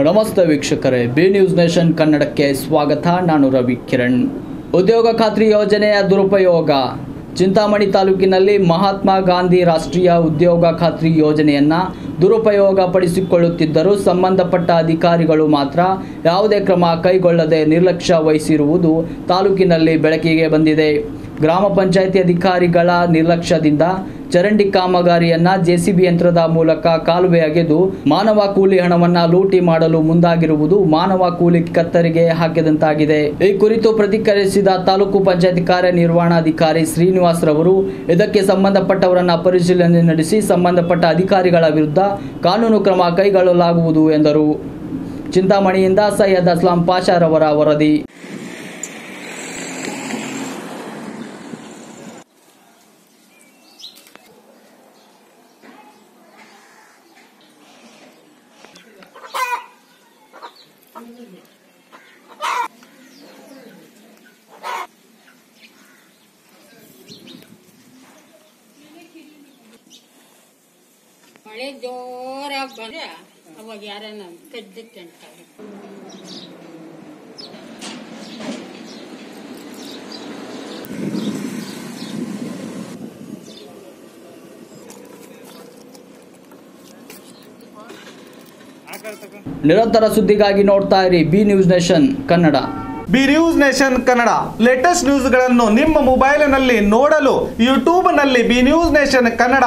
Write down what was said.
ನಮಸ್ತೆ ವೀಕ್ಷಕರೇ, B news nation ಕನ್ನಡಕ್ಕೆ ಸ್ವಾಗತ. ನಾನು ರವಿ ಕಿರಣ್. ಉದ್ಯೋಗ ಖಾತ್ರಿ ಯೋಜನೆಯ ದುರುಪಯೋಗ. ಚಿಂತಾಮಣಿ ತಾಲೂಕಿನಲ್ಲಿ ಮಹಾತ್ಮ ಗಾಂಧಿ ರಾಷ್ಟ್ರೀಯ ಉದ್ಯೋಗ ಖಾತ್ರಿ ಯೋಜನೆಯನ್ನು ದುರುಪಯೋಗ ಪಡಿಸಿಕೊಳ್ಳುತ್ತಿದ್ದರೂ ಸಂಬಂಧಪಟ್ಟ ಅಧಿಕಾರಿಗಳು ಮಾತ್ರ ಯಾವುದೇ ಕ್ರಮ ಕೈಗೊಳ್ಳದೆ ನಿರ್ಲಕ್ಷ್ಯ ವಹಿಸಿರುವುದು ತಾಲೂಕಿನಲ್ಲಿ ಬೆಳಕಿಗೆ ಬಂದಿದೆ. ಗ್ರಾಮ ಪಂಚಾಯಿತಿ ಅಧಿಕಾರಿಗಳ ನಿರ್ಲಕ್ಷ್ಯದಿಂದ ಚರಂಡಿ ಕಾಮಗಾರಿಯನ್ನ ಜೆಸಿಬಿ ಯಂತ್ರದ ಮೂಲಕ ಕಾಲುವೆ ಅಗೆದು ಮಾನವ ಕೂಲಿ ಹಣವನ್ನ ಲೂಟಿ ಮಾಡಲು ಮುಂದಾಗಿರುವುದು ಮಾನವ ಕೂಲಿ ಕತ್ತರಿಗೆ ಹಾಕಿದಂತಾಗಿದೆ. ಈ ಕುರಿತು ಪ್ರತಿಕ್ರಿಯಿಸಿದ ತಾಲೂಕು ಪಂಚಾಯತ್ ಕಾರ್ಯನಿರ್ವಹಣಾಧಿಕಾರಿ ಶ್ರೀನಿವಾಸ್ ರವರು, ಇದಕ್ಕೆ ಸಂಬಂಧಪಟ್ಟವರನ್ನ ಪರಿಶೀಲನೆ ನಡೆಸಿ ಸಂಬಂಧಪಟ್ಟ ಅಧಿಕಾರಿಗಳ ವಿರುದ್ಧ ಕಾನೂನು ಕ್ರಮ ಕೈಗೊಳ್ಳಲಾಗುವುದು ಎಂದರು. ಚಿಂತಾಮಣಿಯಿಂದ ಸೈಯದ್ ಅಸ್ಲಾಂ ಪಾಷಾರವರ ವರದಿ. ಮಳೆ ಜೋರಾಗಿ ಬಂದ್ರೆ ಅವಾಗ ಯಾರನ್ನ ಕದ್ದಕ್ಕೆ ಅಂತಾರೆ. ನಿರಂತರ ಸುದ್ದಿಗಾಗಿ ನೋಡ್ತಾ ಇರಿ B news nation Kannada. B news nation Kannada. Latest ನ್ಯೂಸ್ಗಳನ್ನು ನಿಮ್ಮ ಮೊಬೈಲ್ನಲ್ಲಿ ನೋಡಲು ಯೂಟ್ಯೂಬ್ನಲ್ಲಿ ಬಿ ನ್ಯೂಸ್ ನೇಷನ್ ಕನ್ನಡ.